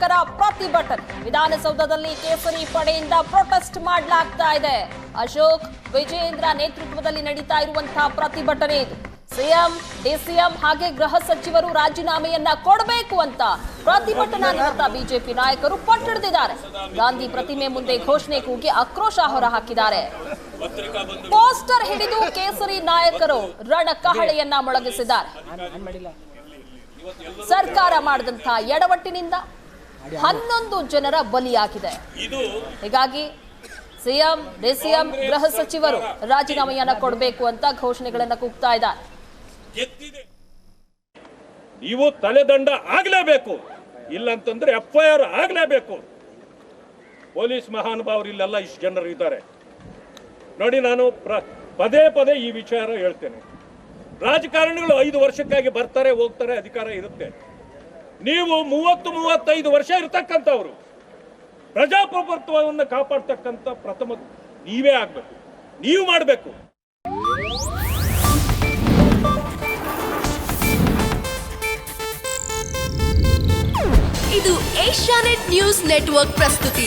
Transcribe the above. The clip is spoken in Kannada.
ನಾಯಕರ ಪ್ರತಿಭಟನೆ. ವಿಧಾನಸೌಧದಲ್ಲಿ ಕೇಸರಿ ಪಡೆಯಿಂದ ಪ್ರೊಟೆಸ್ಟ್ ಮಾಡಲಾಗ್ತಾ ಇದೆ. ಅಶೋಕ್, ವಿಜಯೇಂದ್ರ ನೇತೃತ್ವದಲ್ಲಿ ನಡೀತಾ ಇರುವಂತಹ ಪ್ರತಿಭಟನೆ ಇದು. ಸಿಎಂ, ಡಿಸಿಎಂ ಹಾಗೆ ಗೃಹ ಸಚಿವರು ರಾಜೀನಾಮೆಯನ್ನ ಕೊಡಬೇಕು ಅಂತ ಪ್ರತಿಭಟನಾ ನಿರತ ಬಿಜೆಪಿ ನಾಯಕರು ಪಟ್ಟಿಡಿದಿದ್ದಾರೆ ಗಾಂಧಿ ಪ್ರತಿಮೆ ಮುಂದೆ ಘೋಷಣೆ ಕೂಗಿ ಆಕ್ರೋಶ ಹೊರಹಾಕಿದ್ದಾರೆ. ಪೋಸ್ಟರ್ ಹಿಡಿದು ಕೇಸರಿ ನಾಯಕರು ರಣ ಕಹಳೆಯನ್ನ ಮೊಳಗಿಸಿದ್ದಾರೆ. ಸರ್ಕಾರ ಮಾಡಿದಂತಹ ಎಡವಟ್ಟಿನಿಂದ ಹನ್ನೊಂದು ಜನರ ಬಲಿಯಾಗಿದೆ. ಹೀಗಾಗಿ ಸಿಎಂ ಡಿಸಿಎಂ ಗೃಹ ಸಚಿವರು ರಾಜೀನಾಮೆಯನ್ನ ಕೊಡಬೇಕು ಅಂತ ಘೋಷಣೆಗಳನ್ನ ಕೂಗ್ತಾ ಇದ್ದಾರೆ. ನೀವು ತಲೆದಂಡ ಆಗ್ಲೇಬೇಕು. ಇಲ್ಲಂತಂದ್ರೆ ಎಫ್ಐಆರ್ ಆಗ್ಲೇಬೇಕು. ಪೊಲೀಸ್ ಮಹಾನುಭಾವರು ಇಲ್ಲೆಲ್ಲ ಇಷ್ಟು ಜನರು ಇದ್ದಾರೆ. ನೋಡಿ ನಾನು ಪದೇ ಪದೇ ಈ ವಿಚಾರ ಹೇಳ್ತೇನೆ. ರಾಜಕಾರಣಿಗಳು ಐದು ವರ್ಷಕ್ಕಾಗಿ ಬರ್ತಾರೆ ಹೋಗ್ತಾರೆ ಅಧಿಕಾರ ಇರುತ್ತೆ. ನೀವು ಮೂವತ್ತು, ಮೂವತ್ತೈದು ವರ್ಷ ಇರತಕ್ಕಂಥವ್ರು. ಪ್ರಜಾಪ್ರಭುತ್ವವನ್ನು ಕಾಪಾಡ್ತಕ್ಕಂಥ ಪ್ರಥಮ ನೀವೇ ಆಗಬೇಕು. ನೀವು ಮಾಡಬೇಕು. ಇದು ಏಷ್ಯಾನೆಟ್ ನ್ಯೂಸ್ ನೆಟ್ವರ್ಕ್ ಪ್ರಸ್ತುತಿ.